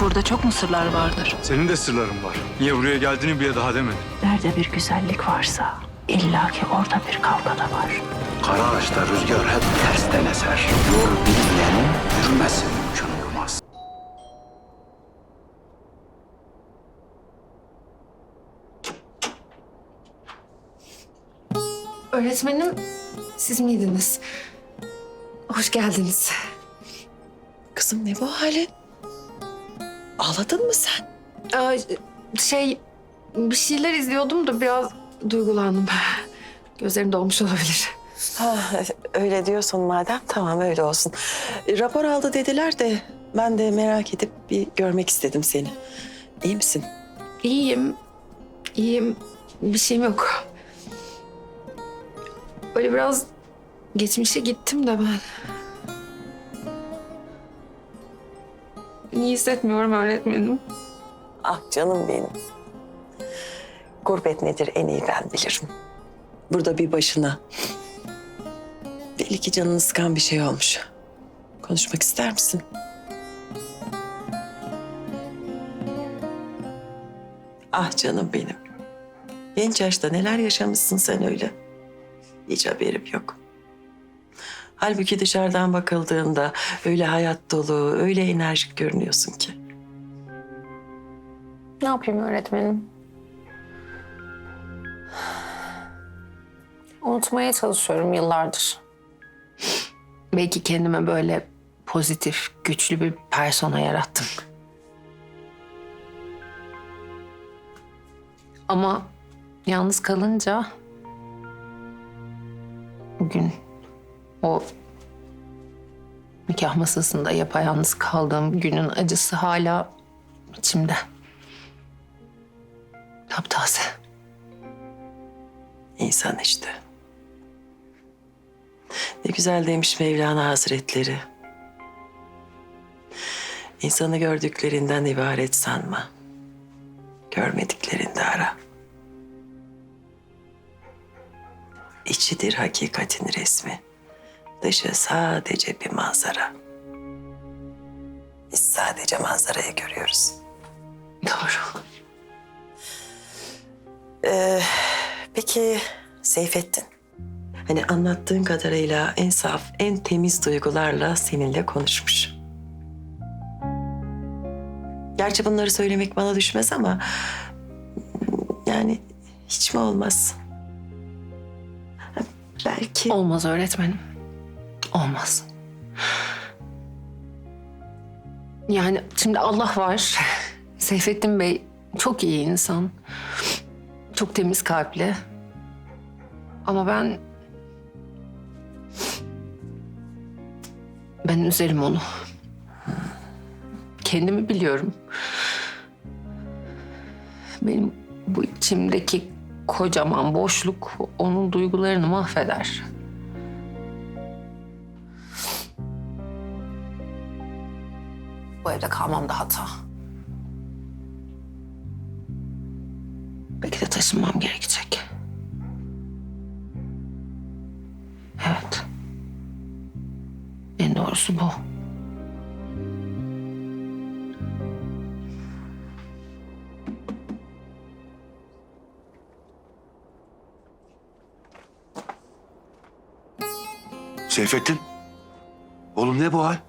Burada çok mu sırlar vardır? Senin de sırların var. Niye buraya geldiğini bile daha demedin. Nerede bir güzellik varsa illaki orada bir kavga da var. Kara ağaçta rüzgar hep tersten eser. Yol bilmeyenin yürümesi mümkün olmaz. Öğretmenim siz miydiniz? Hoş geldiniz. Kızım ne bu halin? Ağladın mı sen? Aa, şey bir şeyler izliyordum da biraz duygulandım. Gözlerim dolmuş olabilir. Ha, öyle diyorsun madem tamam öyle olsun. E, rapor aldı dediler de ben de merak edip bir görmek istedim seni. İyi misin? İyiyim. İyiyim. Bir şeyim yok. Böyle biraz geçmişe gittim de ben. İyi hissetmiyorum öğretmenim. Ah canım benim. Gurbet nedir en iyi ben bilirim. Burada bir başına. Belli ki canını sıkan bir şey olmuş. Konuşmak ister misin? Ah canım benim. Genç yaşta neler yaşamışsın sen öyle. Hiç haberim yok. Halbuki dışarıdan bakıldığında öyle hayat dolu, öyle enerjik görünüyorsun ki. Ne yapayım öğretmenim? Unutmaya çalışıyorum yıllardır. Belki kendime böyle pozitif, güçlü bir persona yarattım. Ama yalnız kalınca bugün o nikah masasında yapayalnız kaldığım günün acısı hala içimde. Taptaze. İnsan işte. Ne güzel demiş Mevlana Hazretleri. İnsanı gördüklerinden ibaret sanma. Görmediklerinde ara. İçidir hakikatin resmi. Dışı sadece bir manzara. Biz sadece manzarayı görüyoruz. Doğru. Ee, peki Seyfettin? Hani anlattığın kadarıyla en saf, en temiz duygularla seninle konuşmuş. Gerçi bunları söylemek bana düşmez ama... Yani hiç mi olmaz? Belki... Olmaz öğretmenim. Olmaz. Yani şimdi Allah var. Seyfettin Bey çok iyi insan. Çok temiz kalpli. Ama ben... Ben üzerim onu. Kendimi biliyorum. Benim bu içimdeki kocaman boşluk onun duygularını mahveder. Evde kalmam da hata. Belki de taşınmam gerekecek. Evet. En doğrusu bu. Seyfettin. Oğlum ne bu hal?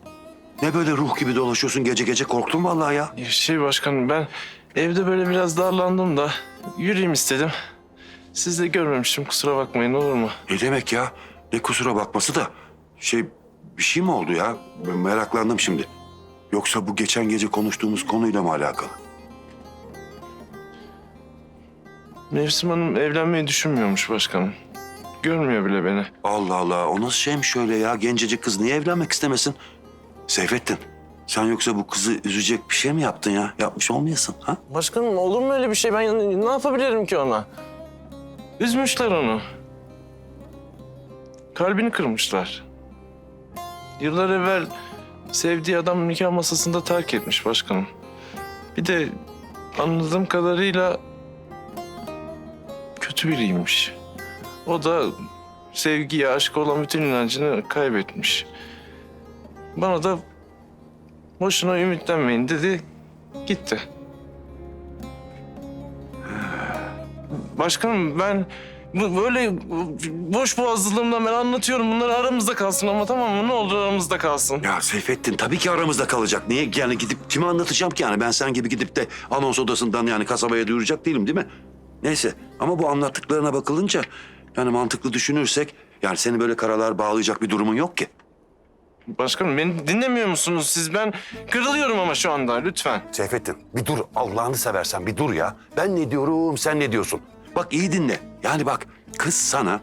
Ne böyle ruh gibi dolaşıyorsun gece gece korktum vallahi ya. Şey başkanım ben evde böyle biraz darlandım da yürüyeyim istedim. Siz de görmemiştim kusura bakmayın olur mu? Ne demek ya? Ne kusura bakması da. Şey bir şey mi oldu ya? Ben meraklandım şimdi. Yoksa bu geçen gece konuştuğumuz konuyla mı alakalı? Mevsim Hanım evlenmeyi düşünmüyormuş başkanım. Görmüyor bile beni. Allah Allah o nasıl şeymiş şöyle ya? Gencecik kız niye evlenmek istemesin? Seyfettin sen yoksa bu kızı üzecek bir şey mi yaptın ya? Yapmış olmayasın ha? Başkanım olur mu öyle bir şey? Ben ne yapabilirim ki ona? Üzmüşler onu. Kalbini kırmışlar. Yıllar evvel sevdiği adam nikah masasında terk etmiş başkanım. Bir de anladığım kadarıyla kötü biriymiş. O da sevgiye, aşka olan bütün inancını kaybetmiş. Bana da boşuna ümitlenmeyin dedi. Gitti. Başkanım ben böyle boş boğazlılığımdan ben anlatıyorum. Bunlar aramızda kalsın ama tamam mı? Ne olur aramızda kalsın. Ya Seyfettin tabii ki aramızda kalacak. Niye yani gidip kime anlatacağım ki yani? Ben sen gibi gidip de anons odasından yani kasabaya duyuracak değilim değil mi? Neyse ama bu anlattıklarına bakılınca yani mantıklı düşünürsek yani seni böyle karalar bağlayacak bir durumun yok ki. Başkanım beni dinlemiyor musunuz siz? Ben kırılıyorum ama şu anda lütfen. Seyfettin bir dur Allah'ını seversen bir dur ya. Ben ne diyorum sen ne diyorsun? Bak iyi dinle. Yani bak kız sana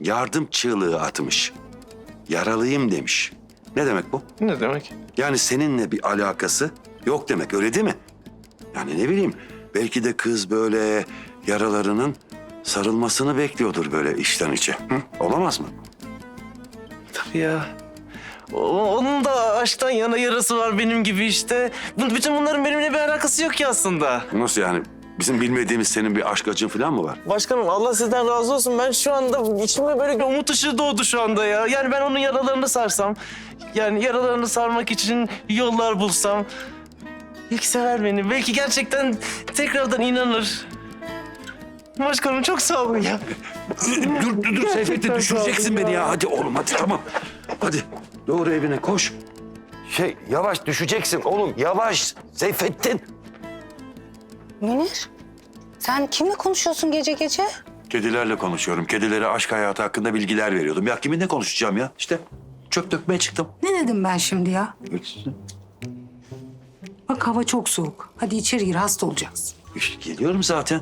yardım çığlığı atmış. Yaralıyım demiş. Ne demek bu? Ne demek? Yani seninle bir alakası yok demek öyle değil mi? Yani ne bileyim belki de kız böyle yaralarının sarılmasını bekliyordur böyle içten içe. Hı? Olamaz mı? Tabii ya. O- Onun da aşktan yana yarası var benim gibi işte. Bu- Bütün bunların benimle bir alakası yok ki aslında. Nasıl yani? Bizim bilmediğimiz senin bir aşk acın falan mı var? Başkanım Allah sizden razı olsun. Ben şu anda içime böyle bir umut ışığı doğdu şu anda ya. Yani ben onun yaralarını sarsam. Yani yaralarını sarmak için yollar bulsam. Belki sever beni. Belki gerçekten tekrardan inanır. Başkanım çok sağ olun ya. dur dur dur Seyfettin Gerçekten düşüreceksin beni ya. Hadi oğlum hadi tamam. Hadi doğru evine koş. Şey yavaş düşeceksin oğlum yavaş Seyfettin. Münir, sen kimle konuşuyorsun gece gece? Kedilerle konuşuyorum. Kedilere aşk hayatı hakkında bilgiler veriyordum. Ya kiminle konuşacağım ya? İşte çöp dökmeye çıktım. Ne dedim ben şimdi ya? Bak hava çok soğuk. Hadi içeri gir hasta olacaksın. İşte geliyorum zaten.